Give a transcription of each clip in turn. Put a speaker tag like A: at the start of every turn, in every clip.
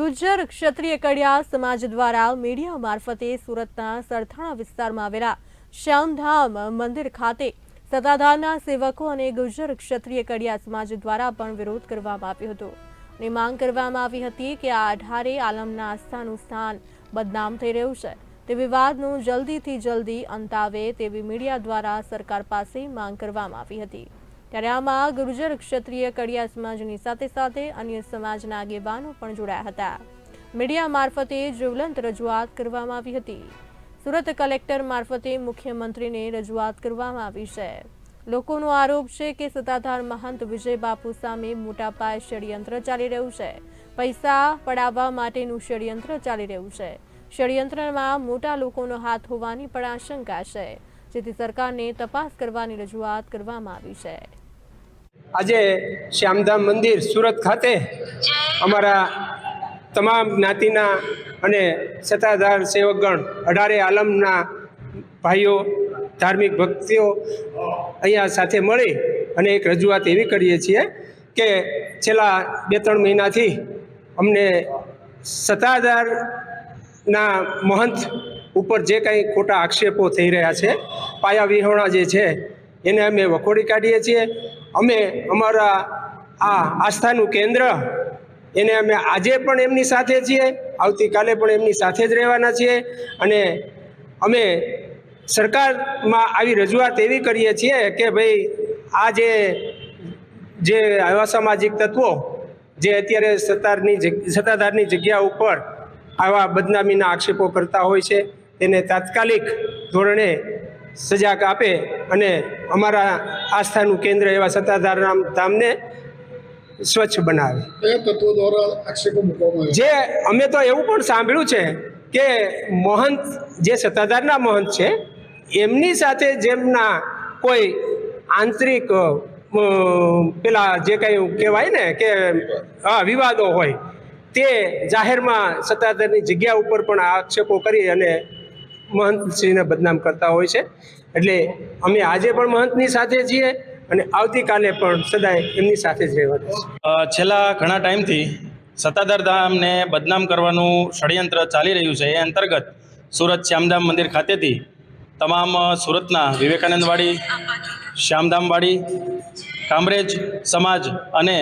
A: ગુજ્જર ક્ષત્રિય કડિયા સમાજ દ્વારા મીડિયા મારફતે સુરતના સરથાણા વિસ્તારમાં આવેલા શ્યામધામ મંદિર ખાતે સત્તાધારના સેવકો અને ગુજ્જર ક્ષત્રિય કડિયા સમાજ દ્વારા પણ વિરોધ કરવામાં આવ્યો હતો. અને માંગ કરવામાં આવી હતી કે આ અઢારે આલમના આસ્થાનું સ્થાન બદનામ થઈ રહ્યું છે. તે વિવાદનું જલ્દીથી જલ્દી અંત આવે તેવી મીડિયા દ્વારા સરકાર પાસે માંગ કરવામાં આવી હતી. ત્યારે આમાં ગુર્જર ક્ષત્રિય કડિયા સમાજની સાથે સાથે અન્ય સમાજના આગેવાનો પણ જોડાયા હતા. મીડિયા મારફતે જ્વલંત રજૂઆત કરવામાં આવી હતી. સુરત કલેક્ટર મારફતે મુખ્યમંત્રીને રજૂઆત કરવામાં આવી છે. લોકોનો આરોપ છે કે સત્તાધાર મહંત વિજય બાપુ સામે મોટા પાયે ષડયંત્ર ચાલી રહ્યું છે. પૈસા પડાવવા માટેનું ષડયંત્ર ચાલી રહ્યું છે. ષડયંત્રમાં મોટા લોકોનો હાથ હોવાની પણ આશંકા છે. જેથી સરકારને તપાસ કરવાની રજૂઆત કરવામાં આવી છે.
B: આજે શ્યામધામ મંદિર સુરત ખાતે અમારા તમામ જ્ઞાતિના અને સત્તાધાર સેવકગણ, અઢારે આલમના ભાઈઓ, ધાર્મિક ભક્તિઓ અહીંયા સાથે મળી અને એક રજૂઆત એવી કરીએ છીએ કે છેલ્લા બે ત્રણ મહિનાથી અમને સત્તાધારના મહંત ઉપર જે કંઈ ખોટા આક્ષેપો થઈ રહ્યા છે પાયા વિહોણા જે છે, એને અમે વખોડી કાઢીએ છીએ. અમે અમારા આ આસ્થાનું કેન્દ્ર, એને અમે આજે પણ એમની સાથે છીએ, આવતીકાલે પણ એમની સાથે જ રહેવાના છીએ અને અમે સરકારમાં આવી રજૂઆત એવી કરીએ છીએ કે ભાઈ આ જે જે આવા સામાજિક તત્વો જે અત્યારે સત્તારની સત્તાધારની જગ્યા ઉપર આવા બદનામીના આક્ષેપો કરતા હોય છે, તેને તાત્કાલિક ધોરણે સજા આપે અને અમારા આસ્થાનું કેન્દ્ર એવા સત્તાધાર ધામને સ્વચ્છ બનાવે. જે અમે તો એવું પણ સાંભળ્યું છે કે મહંત જે સત્તાધારના મહંત છે એમની સાથે જેમના કોઈ આંતરિક પેલા જે કંઈ કહેવાય ને કે હા વિવાદો હોય તે જાહેરમાં સત્તાધારની જગ્યા ઉપર પણ આક્ષેપો કરી અને મહંતશ્રીને બદનામ કરતા હોય છે. એટલે અમે આજે પણ મહંતની સાથે છીએ અને આવતીકાલે પણ સદાય એમની સાથે જ રહેવાના
C: છેલ્લા ઘણા ટાઈમથી સત્તાધાર ધામને બદનામ કરવાનું ષડયંત્ર ચાલી રહ્યું છે. એ અંતર્ગત સુરત શ્યામધામ મંદિર ખાતેથી તમામ સુરતના વિવેકાનંદવાડી, શ્યામધામવાડી, કામરેજ સમાજ અને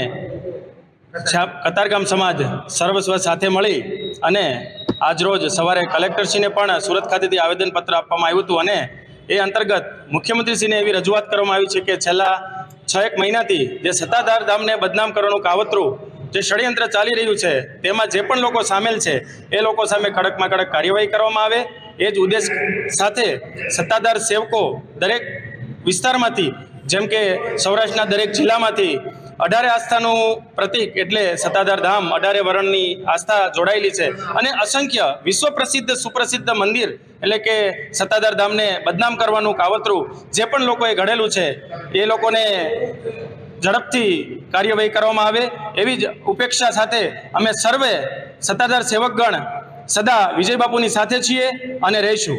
C: કતારગામ સમાજ સર્વસ્વ સાથે મળી અને આજરોજ સવારે કલેક્ટરશ્રીને પણ સુરત ખાતેથી આવેદનપત્ર આપવામાં આવ્યું હતું અને એ અંતર્ગત મુખ્યમંત્રીશ્રીને એવી રજૂઆત કરવામાં આવી છે કે છેલ્લા છ એક મહિનાથી જે સત્તાધાર ધામને બદનામ કરવાનું કાવતરું, જે ષડયંત્ર ચાલી રહ્યું છે, તેમાં જે પણ લોકો સામેલ છે, એ લોકો સામે કડકમાં કડક કાર્યવાહી કરવામાં આવે. એ જ ઉદ્દેશ સાથે સત્તાધાર સેવકો દરેક વિસ્તારમાંથી, જેમ કે સૌરાષ્ટ્રના દરેક જિલ્લામાંથી અઢારે આસ્થાનું પ્રતીક એટલે સત્તાધાર ધામ અઢારે વરણની આસ્થા જોડાયેલી છે. અને અસંખ્ય વિશ્વ પ્રસિદ્ધ સુપ્રસિદ્ધ મંદિર એટલે કે સત્તાધાર ધામને બદનામ કરવાનું કાવતરું જે પણ લોકોએ ઘડેલું છે, એ લોકોને ઝડપથી કાર્યવાહી કરવામાં આવે. એવી જ ઉપેક્ષા સાથે અમે સર્વે સત્તાધાર સેવકગણ સદા વિજય બાપુની સાથે છીએ અને રહીશું.